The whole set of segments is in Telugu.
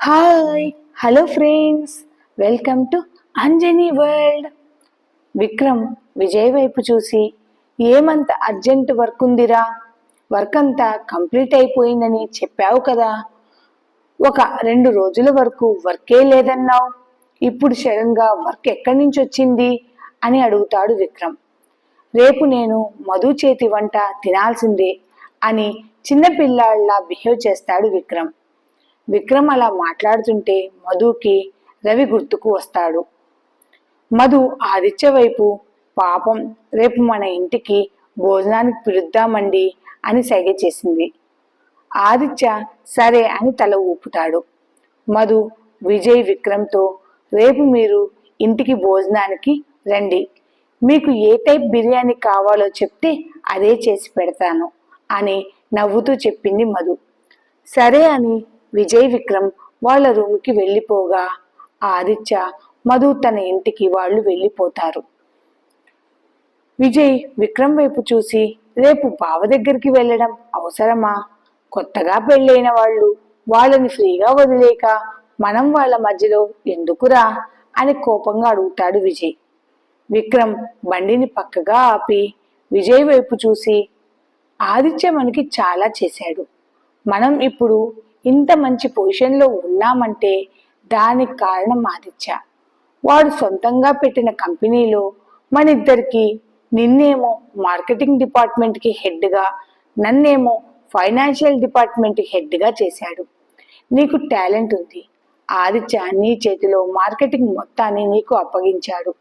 Hi hello friends welcome to Anjani world Vikram Vijay వైపు చూసి ఏమంత అర్జెంట్ వర్క్ ఉందిరా? వర్క్ అంతా కంప్లీట్ అయిపోయిందని చెప్పావు కదా. ఒక రెండు రోజుల వరకు వర్కే లేదన్నావు. ఇప్పుడు సడన్గా వర్క్ ఎక్కడి నుంచి వచ్చింది? అని అడుగుతాడు విక్రమ్ రేపు నేను మధు చేతి వంట తినాల్సిందే అని చిన్నపిల్లాళ్ళ బిహేవ్ చేస్తాడు విక్రమ్ విక్రమ్ అలా మాట్లాడుతుంటే మధుకి రవి గుర్తుకు వస్తాడు. మధు ఆదిత్య వైపు పాపం రేపు మన ఇంటికి భోజనానికి పిలుద్దామండి అని సైగ చేసింది. ఆదిత్య సరే అని తల ఊపుతాడు. మధు విజయ్ విక్రమ్తో రేపు మీరు ఇంటికి భోజనానికి రండి. మీకు ఏ టైప్ బిర్యానీ కావాలో చెప్తే అదే చేసి పెడతాను అని నవ్వుతూ చెప్పింది మధు. సరే అని విజయ్ విక్రమ్ వాళ్ళ రూమ్కి వెళ్ళిపోగా ఆదిత్య మధు తన ఇంటికి వాళ్ళు వెళ్ళిపోతారు. విజయ్ విక్రమ్ వైపు చూసి రేపు బావ దగ్గరికి వెళ్ళడం అవసరమా? కొత్తగా పెళ్ళైన వాళ్ళు వాళ్ళని ఫ్రీగా వదిలేక మనం వాళ్ళ మధ్యలో ఎందుకురా? అని కోపంగా అడుగుతాడు విజయ్. విక్రమ్ బండిని పక్కగా ఆపి విజయ్ వైపు చూసి ఆదిత్య మనకి చాలా చేశాడు. మనం ఇప్పుడు ఇంత మంచి పొజిషన్లో ఉన్నామంటే దానికి కారణం ఆదిత్య. వాడు సొంతంగా పెట్టిన కంపెనీలో మన ఇద్దరికి నిన్నేమో మార్కెటింగ్ డిపార్ట్మెంట్కి హెడ్గా నన్నేమో ఫైనాన్షియల్ డిపార్ట్మెంట్కి హెడ్గా చేశాడు. నీకు టాలెంట్ ఉంది. ఆదిత్య నీ చేతిలో మార్కెటింగ్ మొత్తాన్ని నీకు అప్పగించాడు.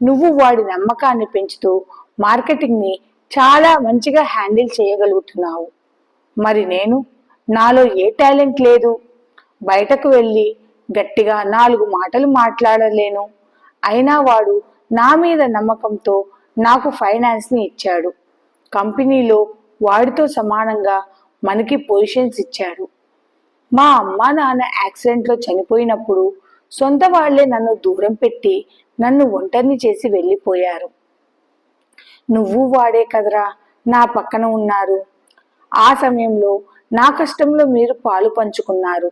నువ్వు వాడి నమ్మకాన్ని పెంచుతూ మార్కెటింగ్ని చాలా మంచిగా హ్యాండిల్ చేయగలుగుతున్నావు. మరి నేను నాలో ఏ టాలెంట్ లేదు. బయటకు వెళ్ళి గట్టిగా నాలుగు మాటలు మాట్లాడలేను. అయినా వాడు నా మీద నమ్మకంతో నాకు ఫైనాన్స్ని ఇచ్చాడు. కంపెనీలో వాడితో సమానంగా మనకి పొజిషన్స్ ఇచ్చాడు. మా అమ్మ నాన్న యాక్సిడెంట్లో చనిపోయినప్పుడు సొంత వాళ్ళే నన్ను దూరం పెట్టి నన్ను ఒంటరిని చేసి వెళ్ళిపోయారు. నువ్వు వాడే కదరా నా పక్కన ఉన్నారు. ఆ సమయంలో నా కష్టంలో మీరు పాలు పంచుకున్నారు.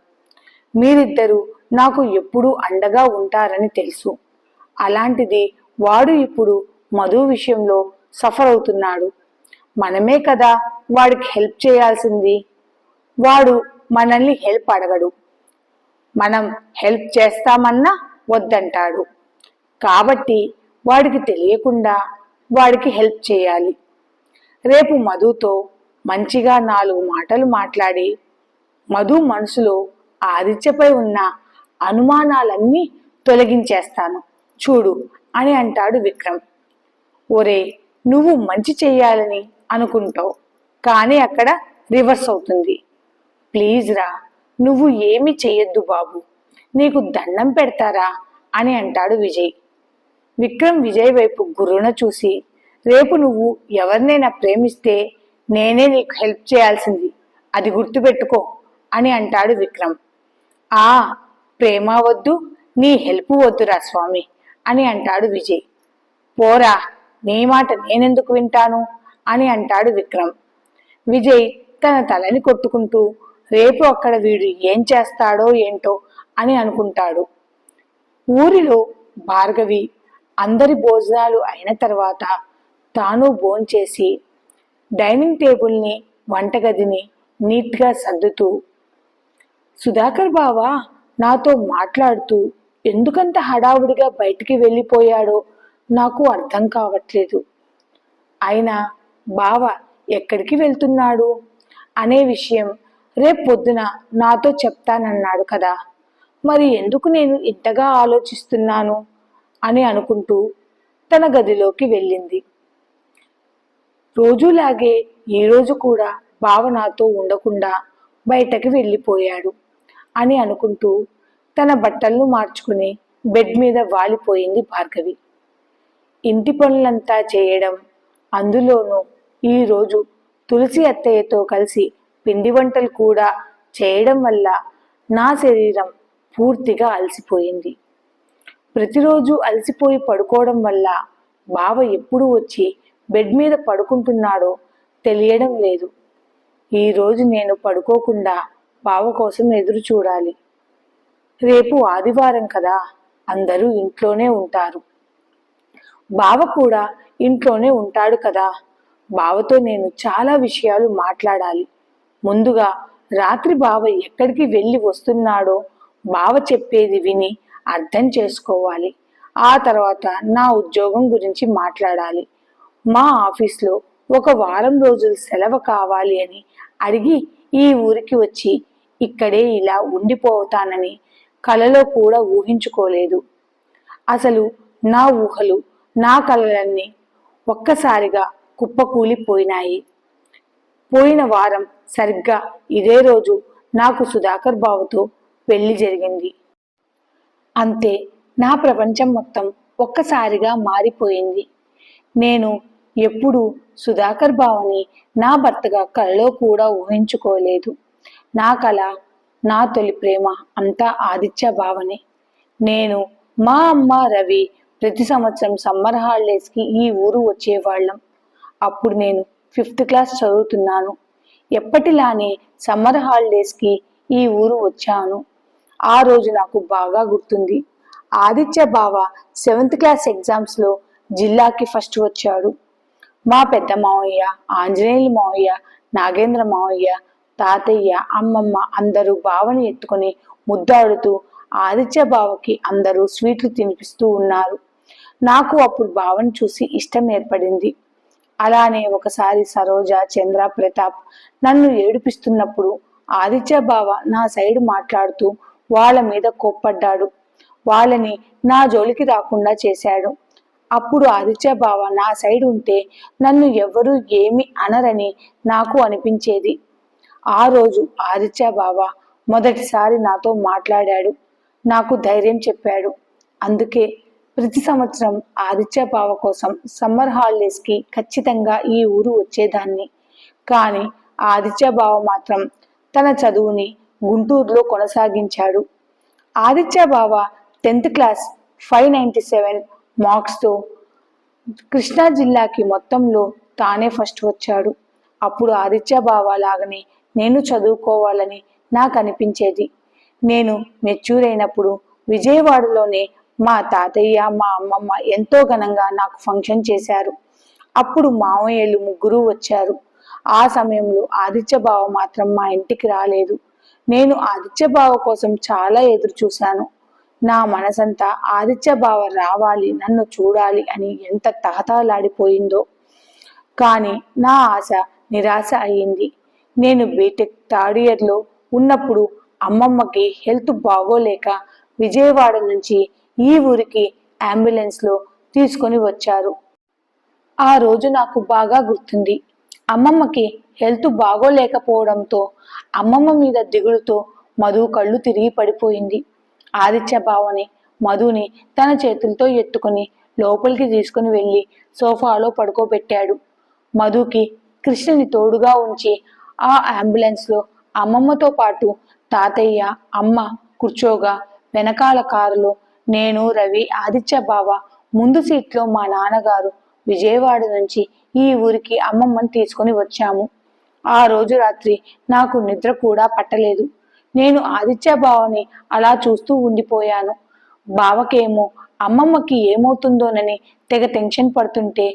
మీరిద్దరూ నాకు ఎప్పుడూ అండగా ఉంటారని తెలుసు. అలాంటిది వాడు ఇప్పుడు మధు విషయంలో సఫర్ అవుతున్నాడు మనమే కదా వాడికి హెల్ప్ చేయాల్సింది. వాడు మనల్ని హెల్ప్ అడగడు. మనం హెల్ప్ చేస్తామన్నా వద్దంటాడు. కాబట్టి వాడికి తెలియకుండా వాడికి హెల్ప్ చేయాలి. రేపు మధుతో మంచిగా నాలుగు మాటలు మాట్లాడి మధు మనసులో ఆదిత్యపై ఉన్న అనుమానాలన్నీ తొలగించేస్తాను. చూడు అని అంటాడు విక్రమ్. ఒరే నువ్వు మంచి చెయ్యాలని అనుకుంటావు కానీ అక్కడ రివర్స్ అవుతుంది. ప్లీజ్ రా నువ్వు ఏమి చెయ్యొద్దు బాబు నీకు దండం పెడతారా అని అంటాడు విజయ్. విక్రమ్ విజయ్ వైపు గుర్రున చూసి రేపు నువ్వు ఎవరినైనా ప్రేమిస్తే నేనే నీకు హెల్ప్ చేయాల్సింది. అది గుర్తుపెట్టుకో అని అంటాడు విక్రమ్. ఆ ప్రేమ వద్దు నీ హెల్ప్ వద్దురా స్వామి అని అంటాడు విజయ్. పోరా నీ మాట నేనెందుకు వింటాను అని అంటాడు విక్రమ్. విజయ్ తన తలని కొట్టుకుంటూ రేపు అక్కడ వీడు ఏం చేస్తాడో ఏంటో అని అనుకుంటాడు. ఊరిలో భార్గవి అందరి భోజనాలు అయిన తర్వాత తాను భోంచేసి డైనింగ్ టేబుల్ని వంటగదిని నీట్గా సర్దుతూ సుధాకర్ బావ నాతో మాట్లాడుతూ ఎందుకంత హడావుడిగా బయటికి వెళ్ళిపోయాడో నాకు అర్థం కావట్లేదు. అయినా బావ ఎక్కడికి వెళ్తున్నాడు? అనే విషయం రేపు పొద్దున నాతో చెప్తానన్నాడు కదా. మరి ఎందుకు నేను ఇంతగా ఆలోచిస్తున్నాను? అని అనుకుంటూ తన గదిలోకి వెళ్ళింది. రోజులాగే ఈరోజు కూడా బావ నాతో ఉండకుండా బయటకి వెళ్ళిపోయాడు అని అనుకుంటూ తన బట్టలను మార్చుకుని బెడ్ మీద వాలిపోయింది భార్గవి. ఇంటి పనులంతా చేయడం అందులోనూ ఈరోజు తులసి అత్తయ్యతో కలిసి పిండి వంటలు కూడా చేయడం వల్ల నా శరీరం పూర్తిగా అలసిపోయింది. ప్రతిరోజు అలసిపోయి పడుకోవడం వల్ల బావ ఎప్పుడు వచ్చి బెడ్ మీద పడుకుంటున్నాడో తెలియడం లేదు. ఈరోజు నేను పడుకోకుండా బావ కోసం ఎదురు చూడాలి. రేపు ఆదివారం కదా అందరూ ఇంట్లోనే ఉంటారు. బావ కూడా ఇంట్లోనే ఉంటాడు కదా. బావతో నేను చాలా విషయాలు మాట్లాడాలి. ముందుగా రాత్రి బావ ఎక్కడికి వెళ్ళి వస్తున్నాడో బావ చెప్పేది విని అర్థం చేసుకోవాలి. ఆ తర్వాత నా ఉద్యోగం గురించి మాట్లాడాలి. మా ఆఫీస్లో ఒక వారం రోజులు సెలవు కావాలి అని అడిగి ఈ ఊరికి వచ్చి ఇక్కడే ఇలా ఉండిపోతానని కలలో కూడా ఊహించుకోలేదు. అసలు నా ఊహలు నా కలలన్నీ ఒక్కసారిగా కుప్పకూలిపోయినాయి. పోయిన వారం సరిగ్గా ఇదే రోజు నాకు సుధాకర్ బాబుతో పెళ్ళి జరిగింది. అంతే నా ప్రపంచం మొత్తం ఒక్కసారిగా మారిపోయింది. నేను ఎప్పుడు సుధాకర్ బావని నా భర్తగా కలలో కూడా ఊహించుకోలేదు. నా కళ నా తొలి ప్రేమ అంతా ఆదిత్య భావనే. నేను మా అమ్మ రవి ప్రతి సంవత్సరం సమ్మర్ హాలిడేస్కి ఈ ఊరు వచ్చేవాళ్ళం. అప్పుడు నేను ఫిఫ్త్ క్లాస్ చదువుతున్నాను. ఎప్పటిలానే సమ్మర్ హాలిడేస్కి ఈ ఊరు వచ్చాను. ఆ రోజు నాకు బాగా గుర్తుంది. ఆదిత్య బావ సెవెంత్ క్లాస్ ఎగ్జామ్స్లో జిల్లాకి ఫస్ట్ వచ్చాడు. మా పెద్ద మావయ్య ఆంజనేయులు మావయ్య నాగేంద్ర మావయ్య తాతయ్య అమ్మమ్మ అందరూ బావని ఎత్తుకొని ముద్దాడుతూ ఆదిత్య బావకి అందరూ స్వీట్లు తినిపిస్తూ ఉన్నారు. నాకు అప్పుడు బావని చూసి ఇష్టం ఏర్పడింది. అలానే ఒకసారి సరోజ చంద్ర ప్రతాప్ నన్ను ఏడిపిస్తున్నప్పుడు ఆదిత్య బావ నా సైడ్ మాట్లాడుతూ వాళ్ళ మీద కోప్పడ్డాడు. వాళ్ళని నా జోలికి రాకుండా చేశాడు. అప్పుడు ఆదిత్య బావ నా సైడ్ ఉంటే నన్ను ఎవ్వరూ ఏమి అనరని నాకు అనిపించేది. ఆ రోజు ఆదిత్య బావ మొదటిసారి నాతో మాట్లాడాడు. నాకు ధైర్యం చెప్పాడు. అందుకే ప్రతి సంవత్సరం ఆదిత్య బావ కోసం సమ్మర్ హాలిడేస్కి ఖచ్చితంగా ఈ ఊరు వచ్చేదాన్ని. కానీ ఆదిత్య బావ మాత్రం తన చదువుని గుంటూరులో కొనసాగించాడు. ఆదిత్య బావ tenth class five ninety seven మార్క్స్తో Krishna జిల్లాకి మొత్తంలో తానే ఫస్ట్ వచ్చాడు. అప్పుడు ఆదిత్య బావ లాగానే నేను చదువుకోవాలని నాకు అనిపించేది. నేను మెచ్యూర్ అయినప్పుడు విజయవాడలోనే మా తాతయ్య మా అమ్మమ్మ ఎంతో ఘనంగా నాకు ఫంక్షన్ చేశారు. అప్పుడు మామయ్యలు ముగ్గురు వచ్చారు. ఆ సమయంలో ఆదిత్య బావ మాత్రం మా ఇంటికి రాలేదు. నేను ఆదిత్య బావ కోసం చాలా ఎదురు చూశాను నా మనసంతా ఆదిత్య బావ రావాలి నన్ను చూడాలి అని ఎంత తహతహలాడిపోయిందో. కానీ నా ఆశ నిరాశ అయ్యింది. నేను బీటెక్ థర్డ్ ఇయర్లో ఉన్నప్పుడు అమ్మమ్మకి హెల్త్ బాగోలేక విజయవాడ నుంచి ఈ ఊరికి అంబులెన్స్లో తీసుకొని వచ్చారు. ఆ రోజు నాకు బాగా గుర్తుంది. అమ్మమ్మకి హెల్త్ బాగోలేకపోవడంతో అమ్మమ్మ మీద దిగులుతో మధు కళ్ళు తిరిగి పడిపోయింది. ఆదిత్య బావని మధుని తన చేతులతో ఎత్తుకుని లోపలికి తీసుకుని వెళ్ళి సోఫాలో పడుకోబెట్టాడు. మధుకి కృష్ణని తోడుగా ఉంచి ఆ అంబులెన్స్లో అమ్మమ్మతో పాటు తాతయ్య అమ్మ కూర్చోగా వెనకాల కారులో నేను రవి ఆదిత్య బావ ముందు సీట్లో మా నాన్నగారు విజయవాడ నుంచి ఈ ఊరికి అమ్మమ్మని తీసుకొని వచ్చాము. ఆ రోజు రాత్రి నాకు నిద్ర కూడా పట్టలేదు. నేను ఆదిత్య బావని అలా చూస్తూ ఉండిపోయాను. బావకేమో అమ్మమ్మకి ఏమవుతుందోనని తెగ టెన్షన్ పడుతుంటే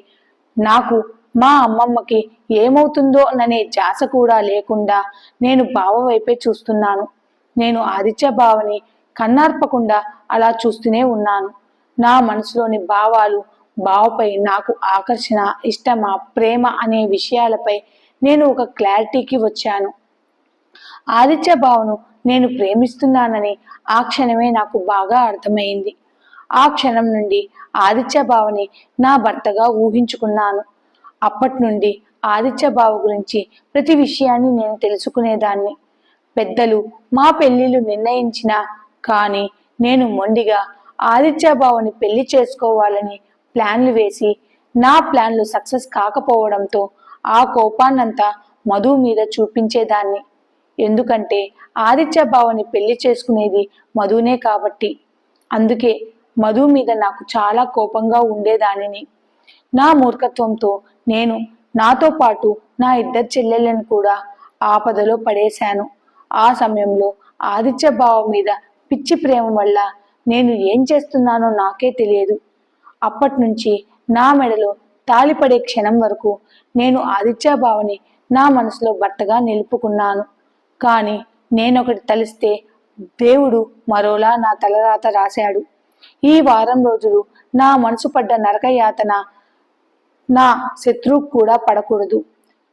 నాకు మా అమ్మమ్మకి ఏమవుతుందో అననే జాస కూడా లేకుండా నేను బావ వైపే చూస్తున్నాను. నేను ఆదిత్య బావని కన్నార్పకుండా అలా చూస్తూనే ఉన్నాను. నా మనసులోని భావాలు బావపై నాకు ఆకర్షణ ఇష్టమా ప్రేమ అనే విషయాలపై నేను ఒక క్లారిటీకి వచ్చాను. ఆదిత్య బావను నేను ప్రేమిస్తున్నానని ఆ క్షణమే నాకు బాగా అర్థమైంది. ఆ క్షణం నుండి ఆదిత్య బావని నా భర్తగా ఊహించుకున్నాను. అప్పటి నుండి ఆదిత్య బావ గురించి ప్రతి విషయాన్ని నేను తెలుసుకునేదాన్ని. పెద్దలు మా పెళ్ళిళ్ళు నిర్ణయించిన కానీ నేను మొండిగా ఆదిత్య బావని పెళ్ళి చేసుకోవాలని ప్లాన్లు వేసి నా ప్లాన్లు సక్సెస్ కాకపోవడంతో ఆ కోపాన్నంతా మధు మీద చూపించేదాన్ని. ఎందుకంటే ఆదిత్య బావని పెళ్ళి చేసుకునేది మధునే కాబట్టి. అందుకే మధు మీద నాకు చాలా కోపంగా ఉండేదానిని. నా మూర్ఖత్వంతో నేను నాతో పాటు నా ఇద్దరు చెల్లెళ్ళను కూడా ఆపదలో పడేశాను. ఆ సమయంలో ఆదిత్య బావ మీద పిచ్చి ప్రేమ వల్ల నేను ఏం చేస్తున్నానో నాకే తెలియదు. అప్పటి నుంచి నా మెడలో తాలిపడే క్షణం వరకు నేను ఆదిత్యబావని నా మనసులో భర్తగా నిలుపుకున్నాను. కానీ నేనొకటి తలిస్తే దేవుడు మరోలా నా తలరాత రాశాడు. ఈ వారం రోజులు నా మనసు పడ్డ నరకయాతన నా శత్రువు కూడా పడకూడదు.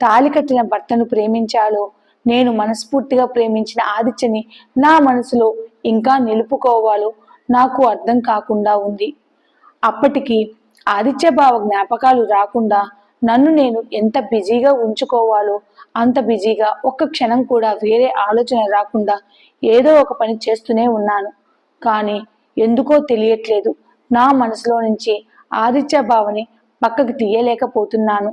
తాలి కట్టిన భర్తను ప్రేమించాలో నేను మనస్ఫూర్తిగా ప్రేమించిన ఆదిత్యని నా మనసులో ఇంకా నిలుపుకోవాలో నాకు అర్థం కాకుండా ఉంది. అప్పటికి ఆదిత్య భావ జ్ఞాపకాలు రాకుండా నన్ను నేను ఎంత బిజీగా ఉంచుకోవాలో అంత బిజీగా ఒక్క క్షణం కూడా వేరే ఆలోచన రాకుండా ఏదో ఒక పని చేస్తూనే ఉన్నాను. కానీ ఎందుకో తెలియట్లేదు. నా మనసులో నుంచి ఆదిత్య బావని పక్కకి తీయలేకపోతున్నాను.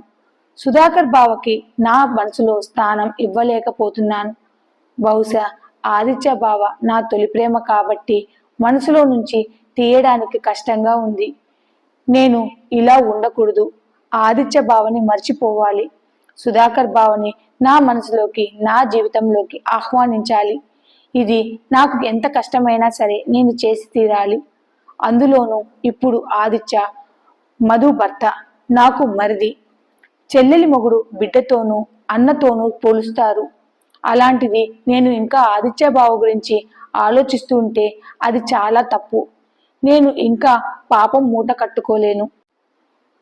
సుధాకర్ బావకి నా మనసులో స్థానం ఇవ్వలేకపోతున్నాను. బహుశా ఆదిత్య బావ నా తొలి ప్రేమ కాబట్టి మనసులో నుంచి తీయడానికి కష్టంగా ఉంది. నేను ఇలా ఉండకూడదు. ఆదిత్య బావని మర్చిపోవాలి. సుధాకర్ బావని నా మనసులోకి నా జీవితంలోకి ఆహ్వానించాలి. ఇది నాకు ఎంత కష్టమైనా సరే నేను చేసి తీరాలి. అందులోనూ ఇప్పుడు ఆదిత్య మధు భర్త నాకు మరిది. చెల్లెలి మొగుడు బిడ్డతోనూ అన్నతోనూ పోలుస్తారు. అలాంటిది నేను ఇంకా ఆదిత్య బావ గురించి ఆలోచిస్తూ ఉంటే అది చాలా తప్పు. నేను ఇంకా పాపం మూట కట్టుకోలేను.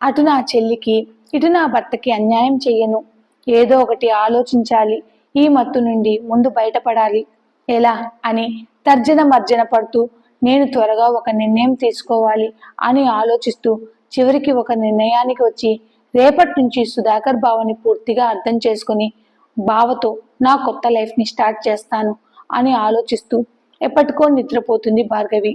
అటు నా చెల్లికి ఇటు నా భర్తకి అన్యాయం చెయ్యను. ఏదో ఒకటి ఆలోచించాలి. ఈ మత్తు నుండి ముందు బయటపడాలి. ఎలా? అని తర్జన మర్జన పడుతూ నేను త్వరగా ఒక నిర్ణయం తీసుకోవాలి అని ఆలోచిస్తూ చివరికి ఒక నిర్ణయానికి వచ్చి రేపటి నుంచి సుధాకర్ బావని పూర్తిగా అర్థం చేసుకుని బావతో నా కొత్త లైఫ్ని స్టార్ట్ చేస్తాను అని ఆలోచిస్తూ ఎప్పటికో నిద్రపోతుంది భార్గవి.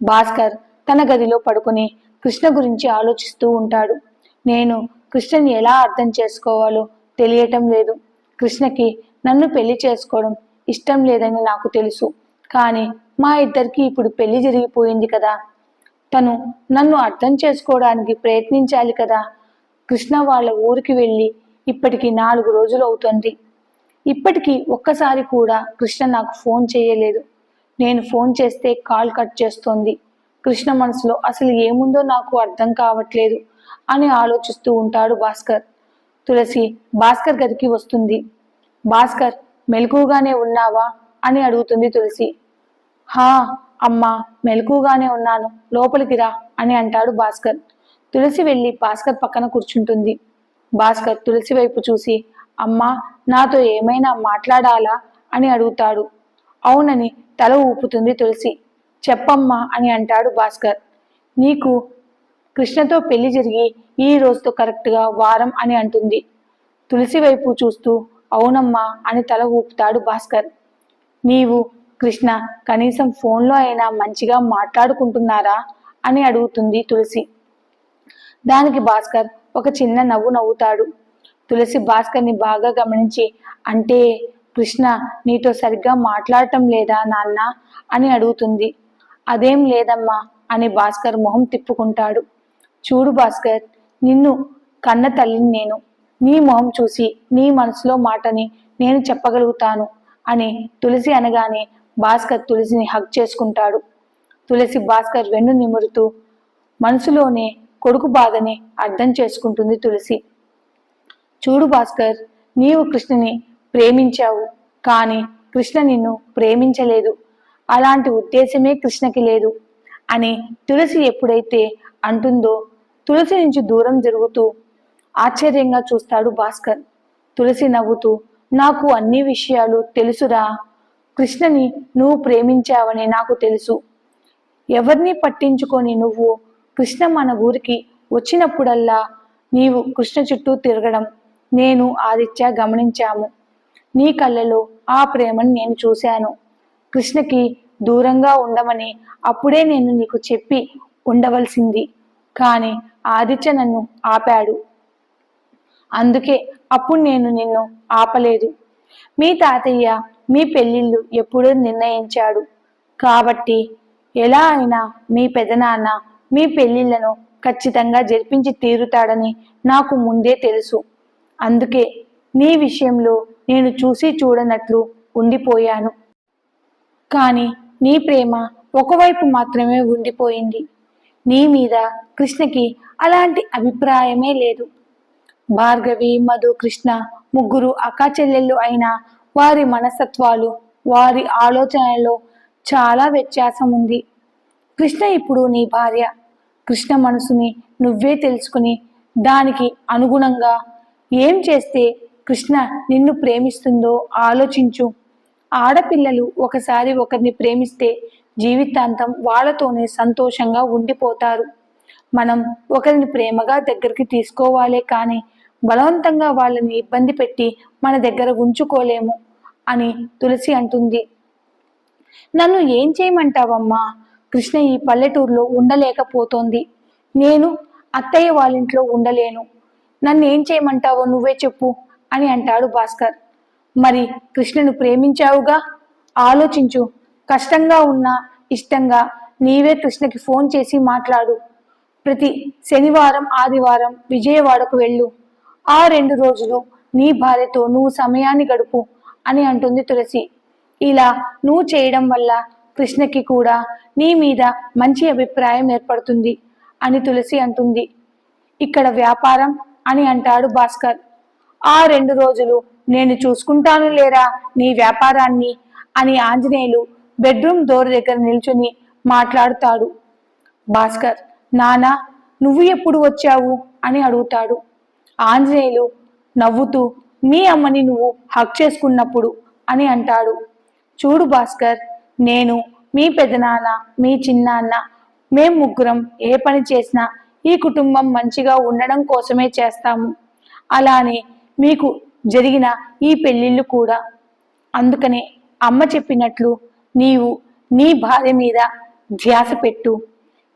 భాస్కర్ తన గదిలో పడుకుని కృష్ణ గురించి ఆలోచిస్తూ ఉంటాడు. నేను కృష్ణని ఎలా అర్థం చేసుకోవాలో తెలియటం లేదు. కృష్ణకి నన్ను పెళ్ళి చేసుకోవడం ఇష్టం లేదని నాకు తెలుసు. కానీ మా ఇద్దరికి ఇప్పుడు పెళ్ళి జరిగిపోయింది కదా. తను నన్ను అర్థం చేసుకోవడానికి ప్రయత్నించాలి కదా. కృష్ణ వాళ్ళ ఊరికి వెళ్ళి ఇప్పటికి నాలుగు రోజులు అవుతుంది. ఇప్పటికీ ఒక్కసారి కూడా కృష్ణ నాకు ఫోన్ చేయలేదు. నేను ఫోన్ చేస్తే కాల్ కట్ చేస్తోంది. కృష్ణ మనసులో అసలు ఏముందో నాకు అర్థం కావట్లేదు అని ఆలోచిస్తూ ఉంటాడు భాస్కర్. తులసి భాస్కర్ గదికి వస్తుంది. భాస్కర్ మెలకుగానే ఉన్నావా? అని అడుగుతుంది తులసి. హా అమ్మా మెలకుగానే ఉన్నాను. లోపలికి రా అని అంటాడు భాస్కర్. తులసి వెళ్ళి భాస్కర్ పక్కన కూర్చుంటుంది. భాస్కర్ తులసి వైపు చూసి అమ్మా నాతో ఏమైనా మాట్లాడాలా? అని అడుగుతాడు. అవునని తల ఊపుతుంది తులసి. చెప్పమ్మా అని అంటాడు భాస్కర్. నీకు కృష్ణతో పెళ్ళి జరిగి ఈ రోజుతో కరెక్ట్గా వారం అని అంటుంది. తులసి వైపు చూస్తూ అవునమ్మా అని తల ఊపుతాడు భాస్కర్. నీవు కృష్ణ కనీసం ఫోన్లో అయినా మంచిగా మాట్లాడుకుంటున్నారా అని అడుగుతుంది తులసి. దానికి భాస్కర్ ఒక చిన్న నవ్వు నవ్వుతాడు. తులసి భాస్కర్ని బాగా గమనించి అంటే కృష్ణ నీతో సరిగ్గా మాట్లాడటం లేదా నాన్న అని అడుగుతుంది. అదేం లేదమ్మా అని భాస్కర్ మొహం తిప్పుకుంటాడు. చూడు భాస్కర్ నిన్ను కన్న తల్లిని నేను. నీ మొహం చూసి నీ మనసులో మాటని నేను చెప్పగలుగుతాను అని తులసి అనగానే భాస్కర్ తులసిని హక్ చేసుకుంటాడు. తులసి భాస్కర్ వెన్ను నిమురుతూ మనసులోనే కొడుకు బాధని అర్థం చేసుకుంటుంది తులసి. చూడు భాస్కర్ నీవు కృష్ణని ప్రేమించావు కానీ కృష్ణ నిన్ను ప్రేమించలేదు. అలాంటి ఉద్దేశమే కృష్ణకి లేదు. అని తులసి ఎప్పుడైతే అంటుందో తులసి నుంచి దూరం జరుగుతూ ఆశ్చర్యంగా చూస్తాడు భాస్కర్. తులసి నవ్వుతూ నాకు అన్ని విషయాలు తెలుసురా. కృష్ణని నువ్వు ప్రేమించావని నాకు తెలుసు. ఎవరిని పట్టించుకొని నువ్వు కృష్ణ మన ఊరికి వచ్చినప్పుడల్లా నీవు కృష్ణ చుట్టూ తిరగడం నేను ఆదిత్య గమనించాము. నీ కళ్ళలో ఆ ప్రేమను నేను చూశాను. కృష్ణకి దూరంగా ఉండమని అప్పుడే నేను నీకు చెప్పి ఉండవలసింది. కానీ ఆదిత్య నన్ను ఆపాడు. అందుకే అప్పుడు నేను నిన్ను ఆపలేదు. మీ తాతయ్య మీ పెళ్ళిళ్ళు ఎప్పుడూ నిర్ణయించాడు. కాబట్టి ఎలా అయినా మీ పెదనాన్న మీ పెళ్ళిళ్ళను ఖచ్చితంగా జరిపించి తీరుతాడని నాకు ముందే తెలుసు. అందుకే నీ విషయంలో నేను చూసి చూడనట్లు ఉండిపోయాను. కానీ నీ ప్రేమ ఒకవైపు మాత్రమే ఉండిపోయింది. నీ మీద కృష్ణకి అలాంటి అభిప్రాయమే లేదు. భార్గవి మధు కృష్ణ ముగ్గురు అక్కా చెల్లెళ్ళు అయిన వారి మనస్తత్వాలు వారి ఆలోచనలో చాలా వ్యత్యాసం ఉంది. కృష్ణ ఇప్పుడు నీ భార్య. కృష్ణ మనసుని నువ్వే తెలుసుకుని దానికి అనుగుణంగా ఏం చేస్తే కృష్ణ నిన్ను ప్రేమిస్తుందో ఆలోచించు. ఆడపిల్లలు ఒకసారి ఒకరిని ప్రేమిస్తే జీవితాంతం వాళ్ళతోనే సంతోషంగా ఉండిపోతారు. మనం ఒకరిని ప్రేమగా దగ్గరికి తీసుకోవాలే కానీ బలవంతంగా వాళ్ళని ఇబ్బంది పెట్టి మన దగ్గర ఉంచుకోలేము అని తులసి అంటుంది. నన్ను ఏం చేయమంటావమ్మా? కృష్ణ ఈ పల్లెటూరులో ఉండలేకపోతోంది. నేను అత్తయ్య వాళ్ళింట్లో ఉండలేను. నన్ను ఏం చేయమంటావో నువ్వే చెప్పు అని అంటాడు భాస్కర్. మరి కృష్ణను ప్రేమించావుగా? ఆలోచించు. కష్టంగా ఉన్నా ఇష్టంగా నీవే కృష్ణకి ఫోన్ చేసి మాట్లాడు. ప్రతి శనివారం ఆదివారం విజయవాడకు వెళ్ళు. ఆ రెండు రోజులు నీ భార్యతో నువ్వు సమయాన్ని గడుపు అని అంటుంది తులసి. ఇలా నువ్వు చేయడం వల్ల కృష్ణకి కూడా నీ మీద మంచి అభిప్రాయం ఏర్పడుతుంది అని తులసి అంటుంది. ఇక్కడ వ్యాపారం అని అంటాడు భాస్కర్. ఆ రెండు రోజులు నేను చూసుకుంటాను లేరా నీ వ్యాపారాన్ని? అని ఆంజనేయులు బెడ్రూమ్ డోర్ దగ్గర నిల్చుని మాట్లాడుతాడు. భాస్కర్ నానా నువ్వు ఎప్పుడు వచ్చావు? అని అడుగుతాడు. ఆంజనేయులు నవ్వుతూ మీ అమ్మని నువ్వు హక్ చేసుకున్నప్పుడు అని అంటాడు. చూడు భాస్కర్ నేను మీ పెదనాన్న మీ చిన్నాన్న మేం ముగ్గురం ఏ పని చేసినా ఈ కుటుంబం మంచిగా ఉండడం కోసమే చేస్తాము. అలానే మీకు జరిగిన ఈ పెళ్ళిళ్ళు కూడా. అందుకనే అమ్మ చెప్పినట్లు నీవు నీ భార్య మీద ధ్యాస పెట్టు.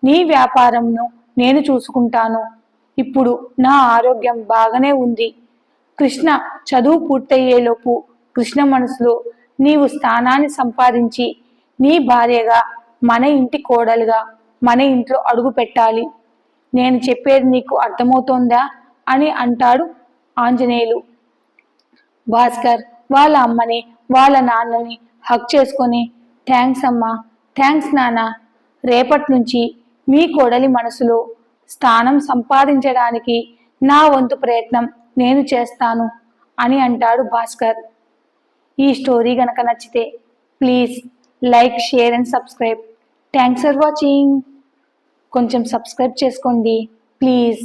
నీ వ్యాపారంను నేను చూసుకుంటాను. ఇప్పుడు నా ఆరోగ్యం బాగానే ఉంది. కృష్ణ చదువు పూర్తయ్యేలోపు కృష్ణ మనసులో నీవు స్థానాన్ని సంపాదించి నీ భార్యగా మన ఇంటి కోడలుగా మన ఇంట్లో అడుగు పెట్టాలి. నేను చెప్పేది నీకు అర్థమవుతోందా అని అంటాడు ఆంజనేయులు. భాస్కర్ వాళ్ళ అమ్మని వాళ్ళ నాన్నని హక్ చేసుకొని థ్యాంక్స్ అమ్మా థ్యాంక్స్ నాన్న రేపటి నుంచి మీ కోడలి మనసులో స్థానం సంపాదించడానికి నా వంతు ప్రయత్నం నేను చేస్తాను అని అంటాడు భాస్కర్. ఈ స్టోరీ గనక నచ్చితే please like share and subscribe. Thanks for watching. కొంచెం సబ్స్క్రైబ్ చేసుకోండి. ప్లీజ్.